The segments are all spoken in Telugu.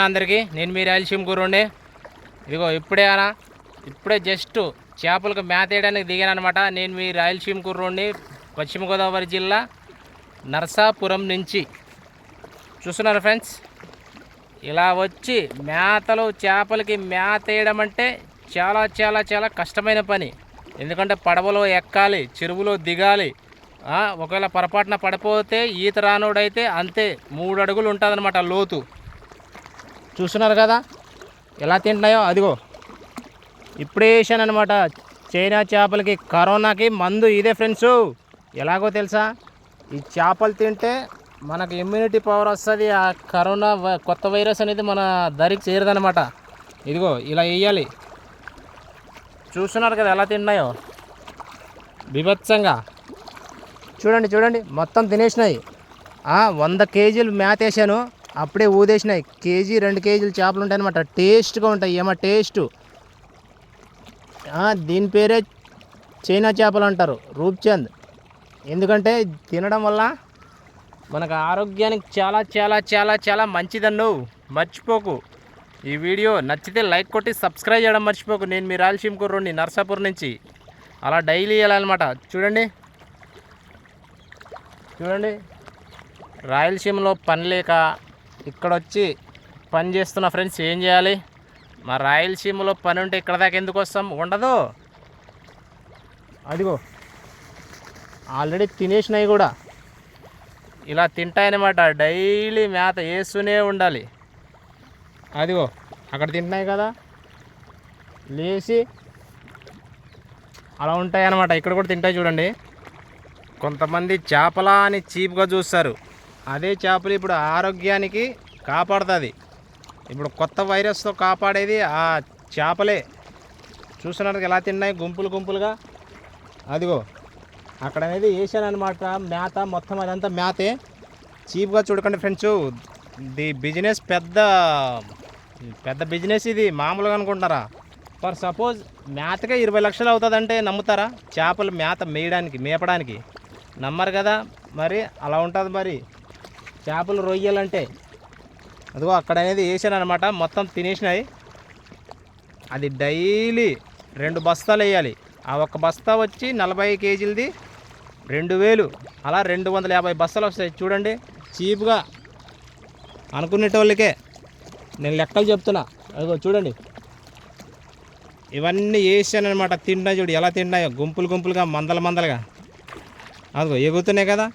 అందరికీ. నేను మీ రాయలసీమ గురుండి ఇదిగో ఇప్పుడే అనా ఇప్పుడే జస్ట్ చేపలకు మేత వేయడానికి దిగాను అనమాట నేను మీ రాయలసీమ కుర్రోడిని పశ్చిమ గోదావరి జిల్లా నరసాపురం నుంచి. చూస్తున్నారు ఫ్రెండ్స్? ఇలా వచ్చి మేతలు చేపలకి మేత వేయడం అంటే చాలా చాలా చాలా కష్టమైన పని. ఎందుకంటే పడవలో ఎక్కాలి చెరువులో దిగాలి. ఒకవేళ పొరపాటున పడిపోతే ఈత రానోడైతే అంతే మూడు అడుగులు ఉంటుందన్నమాట లోతు. చూస్తున్నారు కదా? ఎలా తింటున్నాయో అదిగో. ఇప్పుడే వేసాను అనమాట చైనా చేపలకి కరోనాకి మందు ఇదే ఫ్రెండ్స్. ఎలాగో తెలుసా? ఈ చేపలు తింటే మనకు ఇమ్యూనిటీ పవర్ వస్తుంది. ఆ కరోనా కొత్త వైరస్ అనేది మన దరికి చేరదనమాట ఇదిగో ఇలా వేయాలి. చూస్తున్నారు కదా ఎలా తిన్నాయో? బిభత్సంగా. చూడండి చూడండి. మొత్తం తినేసినాయి. వంద కేజీలు మేత వేసాను అప్పుడే ఊదేసినాయి. కేజీ రెండు కేజీలు చేపలు ఉంటాయి అనమాట టేస్ట్గా ఉంటాయి. ఏమో టేస్ట్. దీని పేరే చైనా చేపలు అంటారు. రూప్చంద్. ఎందుకంటే తినడం వల్ల మనకు ఆరోగ్యానికి చాలా చాలా చాలా చాలా మంచిదన్ను. మర్చిపోకు. ఈ వీడియో నచ్చితే లైక్ కొట్టి సబ్స్క్రైబ్ చేయడం మర్చిపోకు. నేను మీ రాయలసీమ కుర్రోడిని నర్సాపూర్ నుంచి అలా డైలీ వెళ్ళాలన్నమాట. చూడండి. చూడండి. రాయలసీమలో పని లేక ఇక్కడ వచ్చి పని చేస్తున్న ఫ్రెండ్స్ ఏం చేయాలి? మా రాయలసీమలో పని ఉంటే ఇక్కడ దాకా ఎందుకు వస్తాం? ఉండదు. అదిగో. ఆల్రెడీ తినేసినాయి కూడా. ఇలా తింటాయన్నమాట. డైలీ మేత వేస్తూనే ఉండాలి. అదిగో. అక్కడ తింటున్నాయి కదా. లేచి అలా ఉంటాయి అన్నమాట ఇక్కడ కూడా తింటాయి చూడండి. కొంతమంది చేపలా అని చీప్గా చూస్తారు. అదే చేపలు ఇప్పుడు ఆరోగ్యానికి కాపాడుతుంది. ఇప్పుడు కొత్త వైరస్తో కాపాడేది ఆ చేపలే. చూస్తున్నారు ఎలా తిన్నాయి? గుంపులు గుంపులుగా. అదిగో అక్కడ అనేది వేసాను అనమాట మేత మొత్తం అదంతా మేతే. చీప్గా చూడకండి ఫ్రెండ్స్. ది బిజినెస్ పెద్ద పెద్ద బిజినెస్ ఇది మామూలుగా అనుకుంటారా ఫర్ సపోజ్ మేతకే ఇరవై లక్షలు అవుతుందంటే నమ్ముతారా? చేపలు మేత మేయడానికి మేపడానికి. నమ్మరు కదా? మరి అలా ఉంటుంది మరి. చేపలు రొయ్యలంటే. అదిగో అక్కడ అనేది వేసాను అనమాట మొత్తం తినేసినాయి. అది డైలీ రెండు బస్తాలు వేయాలి. ఆ ఒక్క బస్తా వచ్చి నలభై కేజీలది రెండు వేలు. అలా రెండు వందల యాభై బస్తాలు వస్తాయి. చూడండి చీప్గా అనుకునేటోళ్ళకే నేను లెక్కలు చెప్తున్నా. అదిగో చూడండి. ఇవన్నీ వేసాను అనమాట తింటా చూడు ఎలా తిన్నాయో. గుంపులు గుంపులుగా మందల మందలుగా. అదిగో ఎగుతున్నాయి కదా.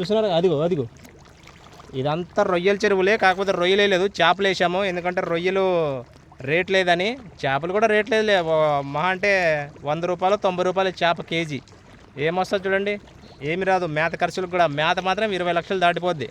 చూస్తున్నారు? అదిగో అదిగో. ఇదంతా రొయ్యల చెరువులే కాకపోతే రొయ్యలే లేదు. చేపలు వేసాము. ఎందుకంటే రొయ్యలు రేట్ లేదని. చేపలు కూడా రేట్ లేదు మహా అంటే వంద రూపాయలు తొంభై రూపాయలు చేప కేజీ. ఏమొస్తుంది చూడండి? ఏమి రాదు. మేత ఖర్చులకు కూడా మేత మాత్రం ఇరవై లక్షలు దాటిపోద్ది.